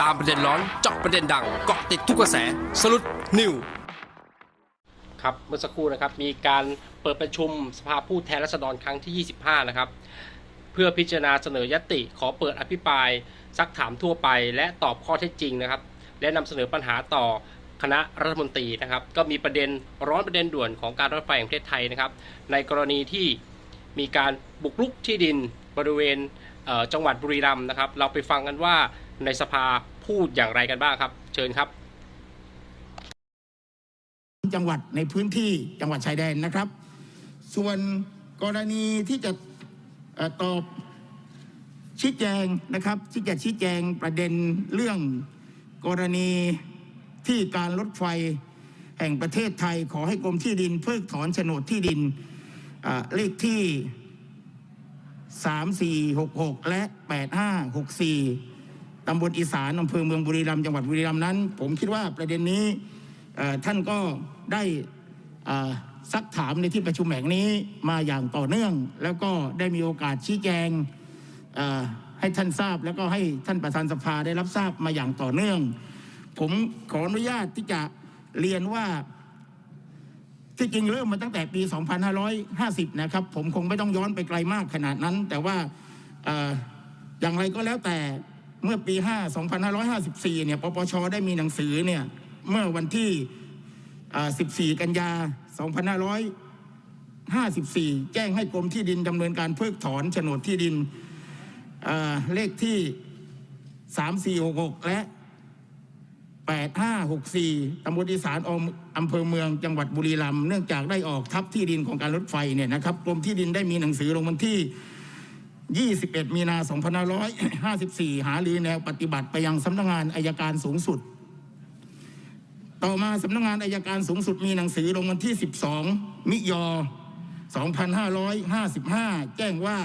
ตามประเด็นร้อนเจาะประเด็นดังเกาะติดทุกกระแสสรุดนิวครับเมื่อสักครู่นะครับมีการเปิดประชุมสภาผู้แทนราษฎรครั้งที่ 25 นะครับ เพื่อพิจารณาเสนอยติขอเปิดอภิปราย ซักถามทั่วไป และตอบข้อเท็จจริงนะครับ และนำเสนอปัญหาต่อคณะรัฐมนตรีนะครับ ก็มีประเด็นร้อนประเด็นด่วนของการรถไฟแห่งประเทศไทยนะครับ ในกรณีที่มีการบุกรุกที่ดินบริเวณเจังหวัดบุรีรัมย์นะครับ เราไปฟังกันว่า ในสภาพูดอย่างไรกันบ้างครับ เชิญครับ จังหวัดในพื้นที่จังหวัดชายแดนนะครับ ส่วนกรณีที่จะอตอบชี้แจงนะครับ ที่จะชี้แจงประเด็นเรื่องกรณีที่การรถไฟแห่งประเทศไทยขอให้กรมที่ดินเพิกถอนโฉนดที่ดินเลขที่ 3466 และ 8564 ตำบลอีสานอำเภอเมืองบุรีรัมย์จังหวัดบุรีรัมย์นั้น ผมคิดว่าประเด็นนี้ท่านก็ได้ซักถามในที่ประชุมแห่งนี้มาอย่างต่อเนื่อง แล้วก็ได้มีโอกาสชี้แจงให้ท่านทราบ แล้วก็ให้ท่านประธานสภาได้รับทราบมาอย่างต่อเนื่อง ผมขออนุญาตที่จะเรียนว่าที่จริงเริ่มมาตั้งแต่ปี 2550 นะครับ ผมคงไม่ต้องย้อนไปไกลมากขนาดนั้น แต่ว่าออย่างไรก็แล้วแต่ เมื่อปี5 2554เนี่ยปปชได้มีหนังสือเนี่ยเมื่อวันที่ 14 กันยา 2554 แจ้งให้กรมที่ดินดำเนินการเพิกถอนโฉนดที่ดินเลขที่ 3466 และ 8564ตำบลอีสานออำเภอเมืองจังหวัดบุรีรัมย์เนื่องจากได้ออกทับที่ดินของการรถไฟเนี่ยนะครับกรมที่ดินได้มีหนังสือลงวันที่ 21 มีนา2554 หารือแนวปฏิบัติไปยังสำนักงานอายการสูงสุด ต่อมาสำนักงานอายการสูงสุดมีหนังสือลงวันที่ 12 มิยอ 2555 แจ้งว่า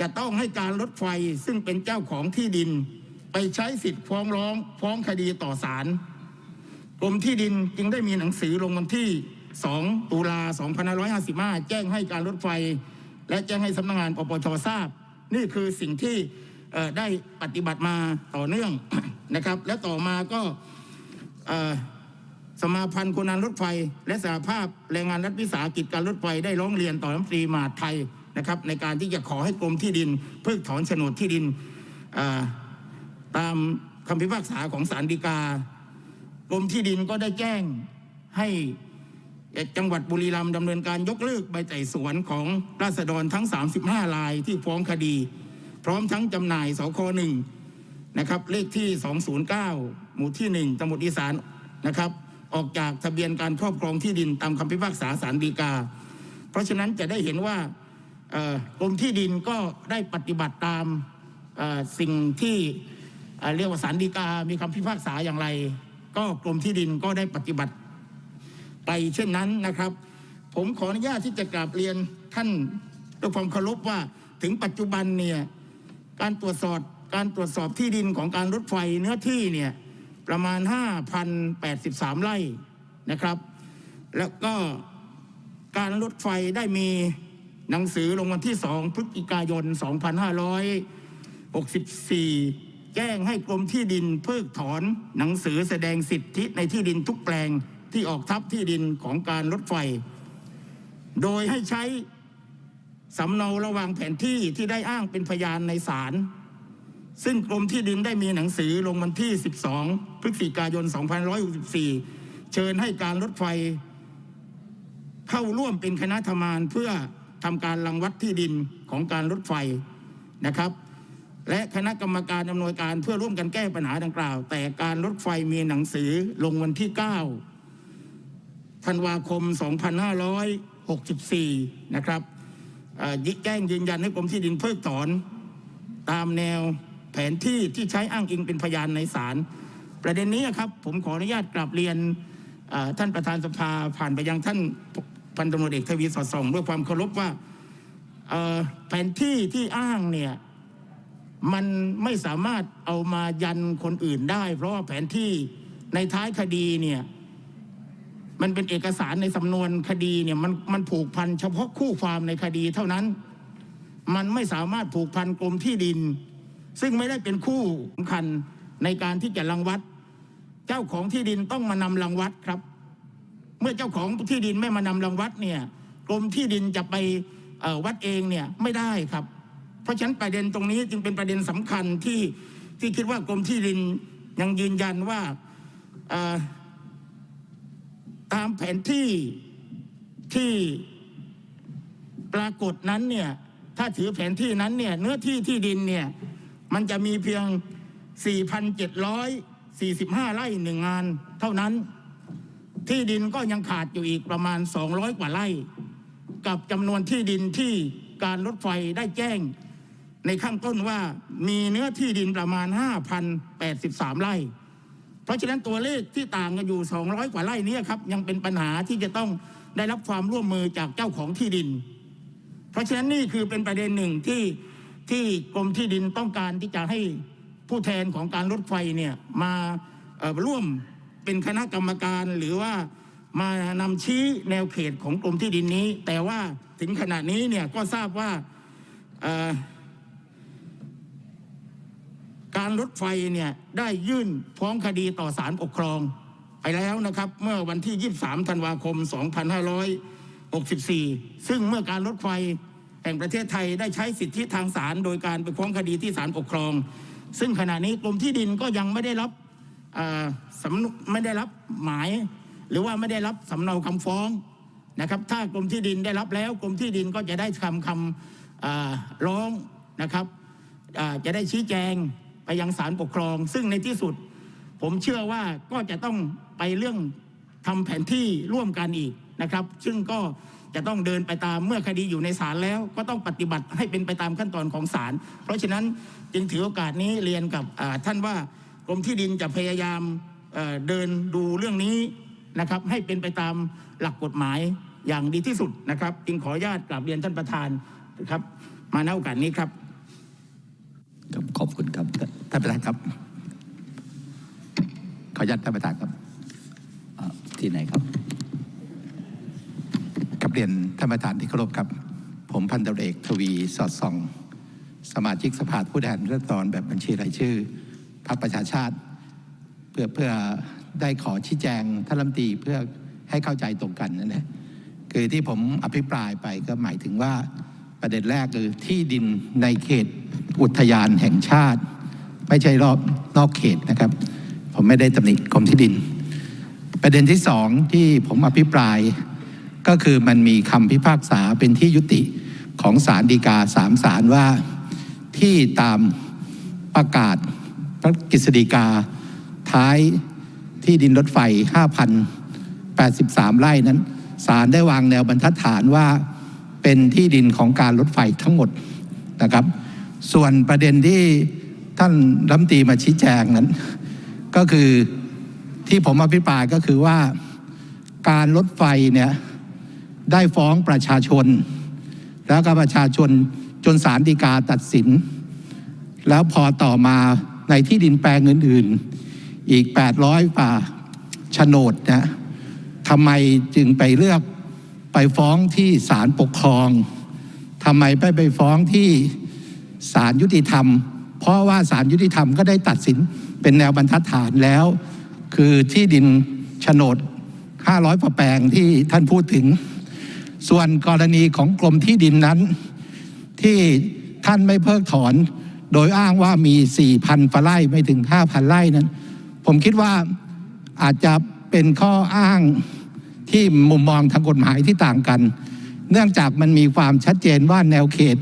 จะต้องให้การรถไฟซึ่งเป็นเจ้าของที่ดิน ไปใช้สิทธิ์ฟ้องร้องฟ้องคดีต่อศาลกรมที่ดินจึงได้มีหนังสือลงวันที่ 2 ตุลา2555 แจ้งให้การรถไฟ และแจ้งให้สำนักงานปปชทราบ นี่คือสิ่งที่ได้ปฏิบัติมาต่อเนื่องนะครับ และต่อมาก็สมาพันธ์คนงานรถไฟ และสหภาพแรงงานรัฐวิสาหกิจการรถไฟได้ร้องเรียนต่อรัฐมนตรีมหาไทยนะครับ ในการที่จะขอให้กรมที่ดิน เพิกถอนโฉนดที่ดินตามคำพิพากษาของศาลฎีกากรมที่ดินก็ได้แจ้งให้ จังหวัดบุรีรัมย์ดำเนินการยกเลิกใบไต่สวนของราษฎรทั้ง 35รายที่ฟ้องคดี พร้อมทั้งจำหน่ายสคหนึ่งนะครับเลขที่ 209 หมู่ที่ 1ตำบลอีสานนะครับ ออกจากทะเบียนการครอบครองที่ดินตามคำพิพากษาศาลฎีกา เพราะฉะนั้นจะได้เห็นว่ากรมที่ดินก็ได้ปฏิบัติตามสิ่งที่เอ่อเรียกว่าศาลฎีกา มีคำพิพากษาอย่างไร ก็กรมที่ดินก็ได้ปฏิบัติ ไปเช่นนั้นนะครับ ผมขออนุญาตที่จะกราบเรียนท่านด้วยความเคารพว่าถึงปัจจุบันเนี่ยการตรวจสอบการตรวจสอบที่ดินของการรถไฟเนื้อที่เนี่ยประมาณ 5,083 ไร่นะครับ แล้วก็การรถไฟได้มีหนังสือลงวันที่ 2 พฤศจิกายน 2564 แจ้งให้กรมที่ดินเพิกถอนหนังสือแสดงสิทธิในที่ดินทุกแปลง ที่ออกทับที่ดินของการรถไฟ โดยให้ใช้สำเนาระหว่างแผนที่ที่ได้อ้างเป็นพยานในศาลซึ่งกรมที่ดินได้มีหนังสือลงวันที่ 12 พฤศจิกายน 2564 เชิญให้การรถไฟ เข้าร่วมเป็นคณะทำงานเพื่อทำการรังวัดที่ดินของการรถไฟนะครับ และคณะกรรมการอำนวยการเพื่อร่วมกันแก้ปัญหาดังกล่าว แต่การรถไฟมีหนังสือลงวันที่ 9 ธันวาคม 2564 นะครับเอ่อยิแจ้งยืนยันให้กรมที่ดินเพิกถอน ตามแนวแผนที่ที่ใช้อ้างอิงเป็นพยานในศาลประเด็นนี้ครับผมขออนุญาตกลับเรียนท่านประธานสภาผ่านไปยังท่านพันตำรวจเอกทวีสอดส่องด้วยความเคารพว่าแผนที่ที่อ้างเนี่ยมันไม่สามารถเอามายันคนอื่นได้ เพราะว่าแผนที่ในท้ายคดีเนี่ย มันเป็นเอกสารในสำนวนคดีเนี่ยมันมันผูกพันเฉพาะคู่ความในคดีเท่านั้น มันไม่สามารถผูกพันกรมที่ดิน ซึ่งไม่ได้เป็นคู่สำคัญในการที่จะรังวัด เจ้าของที่ดินต้องมานำรังวัดครับ เมื่อเจ้าของที่ดินไม่มานำรังวัดเนี่ยกรมที่ดินจะไปวัดเองเนี่ยไม่ได้ครับ เพราะฉะนั้นประเด็นตรงนี้จึงเป็นประเด็นสำคัญที่ที่คิดว่ากรมที่ดินยังยืนยันว่า ตามแผนที่ที่ปรากฏนั้นเนี่ยถ้าถือแผนที่นั้นเนี่ยเนื้อที่ที่ดินเนี่ยมันจะมีเพียง 4,745 ไร่หนึ่งงาน เท่านั้นที่ดินก็ยังขาดอยู่อีกประมาณ 200 กว่าไร่ กับจำนวนที่ดินที่การรถไฟได้แจ้ง ในข้างต้นว่ามีเนื้อที่ดินประมาณ 5,083 ไร่ เพราะฉะนั้นตัวเลขที่ต่างกันอยู่ 200 กว่าไร่นี้ครับยังเป็นปัญหาที่จะต้องได้รับความร่วมมือจากเจ้าของที่ดิน เพราะฉะนั้นนี่คือเป็นประเด็นหนึ่งที่ที่กรมที่ดินต้องการที่จะให้ผู้แทนของการรถไฟเนี่ยมาร่วมเป็นคณะกรรมการหรือว่ามานำชี้แนวเขตของกรมที่ดินนี้ แต่ว่าถึงขณะนี้เนี่ยก็ทราบว่า การรถไฟเนี่ยได้ยื่นฟ้องคดีต่อศาลปกครอง ไปแล้วนะครับเมื่อวันที่ 23 ธันวาคม 2564 ซึ่งเมื่อการรถไฟแห่งประเทศไทยได้ใช้สิทธิทางศาลโดยการไปฟ้องคดีที่ศาลปกครอง ซึ่งขณะนี้กรมที่ดินก็ยังไม่ได้รับสำนุไม่ได้รับหมาย หรือว่าไม่ได้รับสำเนาคำฟ้องนะครับ ถ้ากรมที่ดินได้รับแล้วกรมที่ดินก็จะได้คำคำร้องนะครับจะได้ชี้แจง ไปยังศาลปกครอง ซึ่งในที่สุด ผมเชื่อว่าก็จะต้องไปเรื่องทำแผนที่ร่วมกันอีกนะครับ ซึ่งก็จะต้องเดินไปตามเมื่อคดีอยู่ในศาลแล้ว ก็ต้องปฏิบัติให้เป็นไปตามขั้นตอนของศาลเพราะฉะนั้นจึงถือโอกาสนี้เรียนกับท่านว่ากรมที่ดินจะพยายามเเดินดูเรื่องนี้นะครับ ให้เป็นไปตามหลักกฎหมายอย่างดีที่สุดนะครับ จึงขออนุญาตกราบเรียนท่านประธานนะครับ มาณโอกาสนี้ครับขอบคุณครับ ท่านประธานครับ ขออนุญาตท่านประธานครับอ่าที่ไหนครับกับเรียนท่านประธานที่เคารพครับ ผมพันตำรวจเอกทวีสอดส่อง สมาชิกสภาผู้แทนราษฎรแบบบัญชีรายชื่อพรรคประชาชาติ เพื่อเพื่อได้ขอชี้แจงท่านรัฐมนตรีเพื่อให้เข้าใจตรงกันนั่นแหละคือที่ผมอภิปรายไปก็หมายถึงว่าประเด็นแรกคือที่ดินในเขตอุทยานแห่งชาติ ไม่ใช่รอบนอกเขตนะครับ ผมไม่ได้ตำหนิกรมที่ดิน ประเด็นที่สองที่ผมอภิปราย ก็คือมันมีคำพิพากษาเป็นที่ยุติของศาลฎีกาสามศาลว่าที่ตามประกาศพระกฤษฎีกา ท้ายที่ดินรถไฟ 5,083 ไร่นั้นศาลได้วางแนวบรรทัดฐานว่าเป็นที่ดินของการรถไฟทั้งหมดนะครับ ส่วนประเด็นที่ ท่านรัมตีมาชี้แจงนั้น ก็คือที่ผมอภิปรายก็คือว่าการรถไฟเนี่ยได้ฟ้องประชาชน แล้วก็ประชาชนจนศาลฎีกาตัดสิน แล้วพอต่อมาในที่ดินแปลงอื่นๆ อีก 800ป่าโฉนดนะทำไมจึงไปเลือกไปฟ้องที่ศาลปกครองทำไมไม่ไปฟ้องที่ศาลยุติธรรม เพราะว่าศาลยุติธรรมก็ได้ตัดสินเป็นแนวบรรทัดฐานแล้ว คือที่ดินโฉนด 500กว่าแปลงที่ท่านพูดถึง ส่วนกรณีของกรมที่ดินนั้น ที่ท่านไม่เพิกถอน โดยอ้างว่ามี 4,000ฝาไร่ไม่ถึง 5,000ไร่นั้น ผมคิดว่าอาจจะเป็นข้ออ้างที่มุมมองทางกฎหมายที่ต่างกัน เนื่องจากมันมีความชัดเจนว่าแนวเขต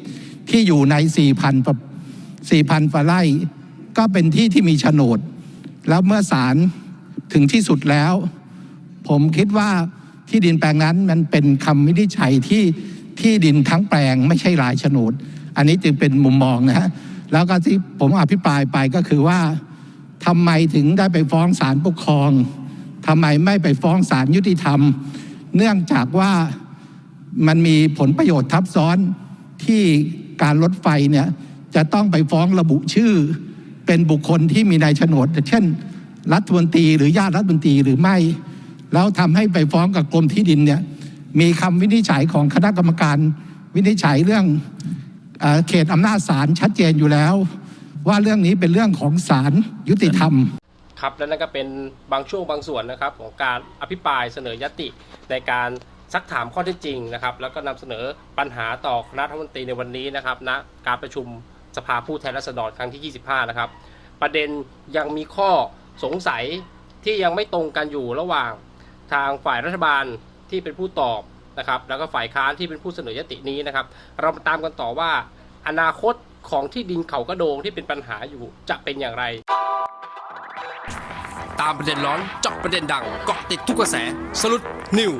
ที่อยู่ใน 4,000 4,000ฝาไร่ก็เป็นที่ที่มีโฉนด แล้วเมื่อศาลถึงที่สุดแล้ว ผมคิดว่าที่ดินแปลงนั้นมันเป็นคำวินิจฉัยที่ที่ดินทั้งแปลงไม่ใช่รายโฉนด อันนี้จึงเป็นมุมมองนะฮะแล้วก็ที่ผมอภิปรายไปก็คือว่าทำไมถึงได้ไปฟ้องศาลปกครองทำไมไม่ไปฟ้องศาลยุติธรรม เนื่องจากว่ามันมีผลประโยชน์ทับซ้อนที่การรถไฟเนี่ย จะต้องไปฟ้องระบุชื่อ เป็นบุคคลที่มีนายโฉนด เช่น รัฐมนตรีหรือญาติรัฐมนตรีหรือไม่ แล้วทำให้ไปฟ้องกับกรมที่ดินเนี่ยมีคำวินิจฉัยของคณะกรรมการวินิจฉัยเรื่องเอเขตอำนาจศาลชัดเจนอยู่แล้ว ว่าเรื่องนี้เป็นเรื่องของศาลยุติธรรมครับและนั่นก็เป็นบางช่วงบางส่วนนะครับของการอภิปรายเสนอยติในการซักถามข้อเท็จจริงนะครับ แล้วก็นำเสนอปัญหาต่อคณะรัฐมนตรีในวันนี้นะครับณการประชุม สภาผู้แทนราษฎรครั้งที่ 25 นะครับ ประเด็นยังมีข้อสงสัยที่ยังไม่ตรงกันอยู่ระหว่างทางฝ่ายรัฐบาลที่เป็นผู้ตอบนะครับ แล้วก็ฝ่ายค้านที่เป็นผู้เสนอยตินี้นะครับ เรามาตามกันต่อว่า อนาคตของที่ดินเขากระโดงที่เป็นปัญหาอยู่จะเป็นอย่างไร ตามประเด็นร้อนเจาะประเด็นดังเกาะติดทุกกระแสสรุปนิว